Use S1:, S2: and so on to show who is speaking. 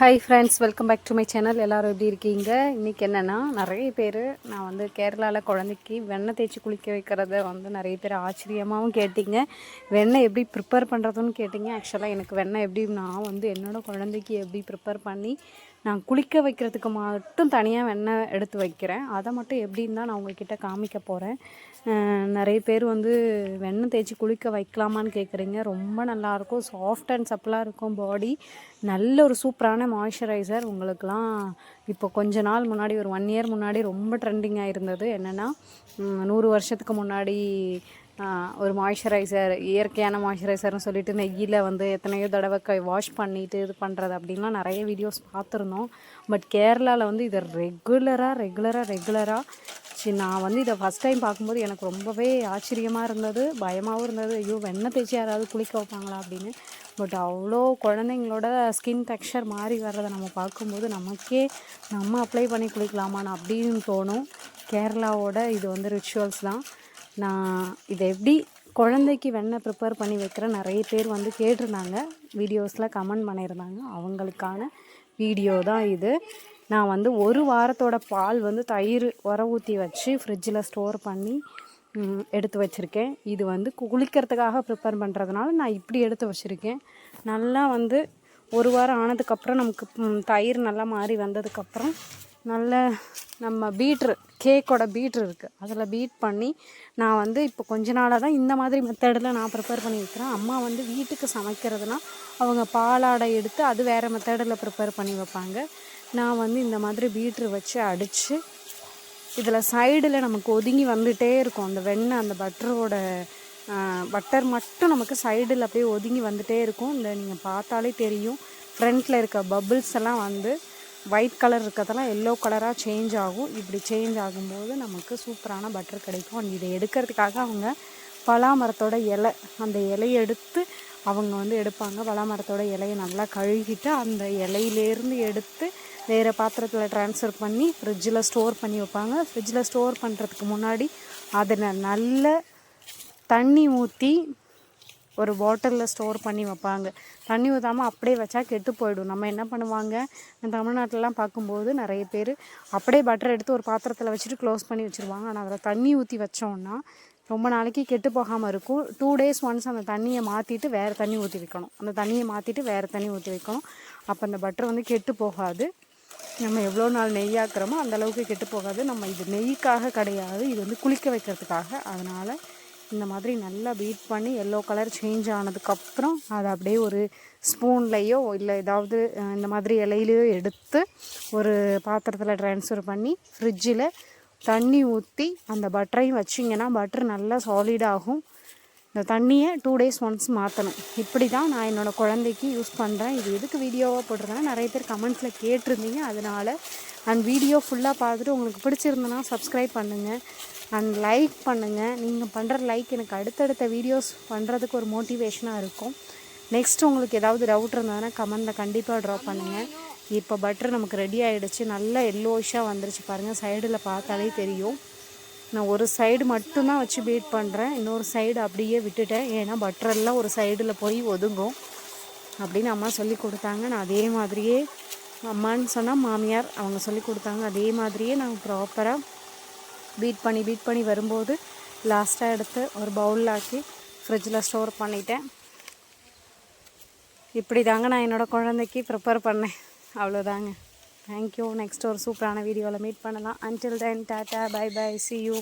S1: Hi friends welcome back to my channel எல்லோரும் எப்படி இருக்கீங்க? இன்றைக்கி என்னென்னா நிறைய பேர் நான் வந்து கேரளாவில் குழந்தைக்கு வெண்ணெய் தேய்ச்சி குளிக்க வைக்கிறத வந்து நிறைய பேர் ஆச்சரியமாகவும் கேட்டிங்க. வெண்ணெய் எப்படி ப்ரிப்பேர் பண்ணுறதுன்னு கேட்டிங்க. ஆக்சுவலாக எனக்கு வெண்ணெய் எப்படி நான் வந்து என்னோடய குழந்தைக்கு எப்படி ப்ரிப்பேர் பண்ணி நான் குளிக்க வைக்கிறதுக்கு மட்டும் தனியாக வெண்ணெய் எடுத்து வைக்கிறேன். அதை மட்டும் எப்படின்னு தான் நான் உங்ககிட்ட காமிக்க போகிறேன் நிறைய பேர் வந்து வெண்ணெய் தேய்ச்சி குளிக்க வைக்கலாமான்னு கேட்குறீங்க ரொம்ப நல்லாயிருக்கும் சாஃப்ட் அண்ட் சப்பலாக இருக்கும் பாடி நல்ல ஒரு சூப்பரான மாய்ஸ்சரைசர் உங்களுக்கெலாம் இப்போ கொஞ்ச நாள் முன்னாடி ஒரு ஒன் இயர் முன்னாடி ரொம்ப ட்ரெண்டிங்காக இருந்தது. என்னென்னா நூறு வருஷத்துக்கு முன்னாடி ஒரு மாய்ஸ்சரைசர் இயற்கையான மாய்ஸ்சரைசர்னு சொல்லிட்டு நெய்யில் வந்து எத்தனையோ தடவை கை வாஷ் பண்ணிவிட்டு இது பண்ணுறது அப்படின்லாம் நிறைய வீடியோஸ் பார்த்துருந்தோம். பட் கேரளாவில் வந்து இதை ரெகுலராக ரெகுலராக ரெகுலராக சரி நான் வந்து இதை ஃபஸ்ட் டைம் பார்க்கும்போது எனக்கு ரொம்பவே ஆச்சரியமாக இருந்தது. பயமாகவும் இருந்தது. ஐயோ வெண்ணெய் தேய்ச்சி யாராவது குளிக்க வைப்பாங்களா அப்படின்னு. பட் அவ்வளோ குழந்தைங்களோட ஸ்கின் டெக்ஸ்சர் மாறி வர்றதை நம்ம பார்க்கும்போது நமக்கே நம்ம அப்ளை பண்ணி குளிக்கலாமான்னு அப்படின்னு தோணும். கேரளாவோட இது வந்து ரிச்சுவல்ஸ் தான். நான் இதை எப்படி குழந்தைக்கு வெண்ணெய் ப்ரிப்பேர் பண்ணி வைக்கிற நிறைய பேர் வந்து கேட்டிருந்தாங்க. வீடியோஸில் கமெண்ட் பண்ணியிருந்தாங்க. அவங்களுக்கான வீடியோ தான் இது. நான் வந்து ஒரு வாரத்தோட பால் வந்து தயிர் உர ஊற்றி வச்சு ஃப்ரிட்ஜில் ஸ்டோர் பண்ணி எடுத்து வச்சுருக்கேன். இது வந்து குளிக்கிறதுக்காக ப்ரிப்பேர் பண்ணுறதுனால நான் இப்படி எடுத்து வச்சுருக்கேன். நல்லா வந்து ஒரு வாரம் ஆனதுக்கப்புறம் நமக்கு தயிர் நல்லா மாறி வந்ததுக்கப்புறம் நல்ல நம்ம பீட்ரு கேக்கோட பீட்ரு இருக்குது அதில் பீட் பண்ணி நான் வந்து இப்போ கொஞ்ச நாளாக தான் இந்த மாதிரி மெத்தடில் நான் ப்ரிப்பேர் பண்ணி வைக்கிறேன். அம்மா வந்து வீட்டுக்கு சமைக்கிறதுனா அவங்க பாலாடை எடுத்து அது வேறு மெத்தடில் ப்ரிப்பேர் பண்ணி வைப்பாங்க. நான் வந்து இந்த மாதிரி பீட்ரு வச்சு அடித்து இதில் சைடில் நமக்கு ஒதுங்கி வந்துகிட்டே இருக்கும். அந்த வெண்ணெய் அந்த பட்டரோட பட்டர் மட்டும் நமக்கு சைடில் அப்படியே ஒதுங்கி வந்துகிட்டே இருக்கும். இந்த நீங்கள் பார்த்தாலே தெரியும். ஃப்ரண்ட்டில் இருக்க பபுள்ஸ் எல்லாம் வந்து ஒயிட் கலர் இருக்கிறதெல்லாம் எல்லோ கலராக சேஞ்ச் ஆகும். இப்படி சேஞ்ச் ஆகும்போது நமக்கு சூப்பரான பட்டர் கிடைக்கும். அண்ட் இதை எடுக்கிறதுக்காக அவங்க பலாமரத்தோட இலை அந்த இலையை எடுத்து அவங்க வந்து எடுப்பாங்க. பலாமரத்தோட இலையை நல்லா கழுகிட்டு அந்த இலையிலேருந்து எடுத்து வேறு பாத்திரத்தில் ட்ரான்ஸ்ஃபர் பண்ணி ஃப்ரிட்ஜில் ஸ்டோர் பண்ணி வைப்பாங்க. ஃப்ரிட்ஜில் ஸ்டோர் பண்ணுறதுக்கு முன்னாடி அதில் நல்ல தண்ணி ஊற்றி ஒரு பாட்டிலில் ஸ்டோர் பண்ணி வைப்பாங்க. தண்ணி ஊற்றாமல் அப்படியே வச்சா கெட்டு போயிடும். நம்ம என்ன பண்ணுவாங்க? தமிழ்நாட்டிலலாம் பார்க்கும்போது நிறைய பேர் அப்படியே பட்டர் எடுத்து ஒரு பாத்திரத்தில் வச்சுட்டு க்ளோஸ் பண்ணி வச்சுருவாங்க. ஆனால் அதில் தண்ணி ஊற்றி வச்சோன்னா ரொம்ப நாளைக்கு கெட்டு போகாமல் இருக்கும். டூ டேஸ் ஒன்ஸ் அந்த தண்ணியை மாற்றிட்டு வேறு தண்ணி ஊற்றி வைக்கணும். அந்த தண்ணியை மாற்றிட்டு வேறு தண்ணி ஊற்றி வைக்கணும். அப்போ அந்த பட்டர் வந்து கெட்டு போகாது. நம்ம எவ்வளோ நாள் நெய்யாக்குறோமோ அந்தளவுக்கு கெட்டு போகாது. நம்ம இது நெய்க்காக கிடையாது. இது வந்து குளிக்க வைக்கிறதுக்காக. அதனால் இந்த மாதிரி நல்லா பீட் பண்ணி எல்லோ கலர் சேஞ்ச் ஆனதுக்கப்புறம் அதை அப்படியே ஒரு ஸ்பூன்லேயோ இல்லை ஏதாவது இந்த மாதிரி இலையிலையோ எடுத்து ஒரு பாத்திரத்தில் ட்ரான்ஸ்ஃபர் பண்ணி ஃப்ரிட்ஜில் தண்ணி ஊற்றி அந்த பட்டரையும் வச்சிங்கன்னா பட்டர் நல்லா சாலிடாகும் இந்த தண்ணியை டூ டேஸ் ஒன்ஸ் மாற்றணும் இப்படி தான் நான் என்னோடய குழந்தைக்கு யூஸ் பண்ணுறேன் இது எதுக்கு வீடியோவாக போட்டிருக்கேன்னா நிறைய பேர் கமெண்ட்ஸில் கேட்டிருந்தீங்க. அதனால் அண்ட் வீடியோ ஃபுல்லாக பார்த்துட்டு உங்களுக்கு பிடிச்சிருந்தனா சப்ஸ்கிரைப் பண்ணுங்கள் அண்ட் லைக் பண்ணுங்கள் நீங்கள் பண்ணுற லைக் எனக்கு அடுத்தடுத்த வீடியோஸ் பண்ணுறதுக்கு ஒரு மோட்டிவேஷனாக இருக்கும். நெக்ஸ்ட் உங்களுக்கு ஏதாவது டவுட் இருந்ததுன்னா கமெண்டில் கண்டிப்பாக ட்ரா பண்ணுங்கள் இப்போ பட்டர் நமக்கு ரெடி ஆகிடுச்சு நல்ல எல்லோஷாக வந்துருச்சு பாருங்கள் சைடில் பார்த்தாலே தெரியும். நான் ஒரு சைடு மட்டும்தான் வச்சு பீட் பண்ணுறேன் இன்னொரு சைடு அப்படியே விட்டுட்டேன். ஏன்னா பட்டரெல்லாம் ஒரு சைடில் போய் ஒதுங்கும். அப்படின்னு அம்மா சொல்லி கொடுத்தாங்க. நான் அதே மாதிரியே அம்மான்னு சொன்னால் மாமியார் அவங்க சொல்லி கொடுத்தாங்க. அதே மாதிரியே நான் ப்ராப்பராக பீட் பண்ணி பீட் பண்ணி வரும்போது லாஸ்ட்டாக எடுத்து ஒரு பவுலில் ஆக்கி ஃப்ரிட்ஜில் ஸ்டோர் பண்ணிட்டேன். இப்படி தாங்க நான் என்னோடய குழந்தைக்கு ப்ரிப்பேர் பண்ணேன். அவ்வளோதாங்க தேங்க்யூ நெக்ஸ்ட் ஒரு சூப்பரான வீடியோவில் மீட் பண்ணலாம். Until then tata bye bye see you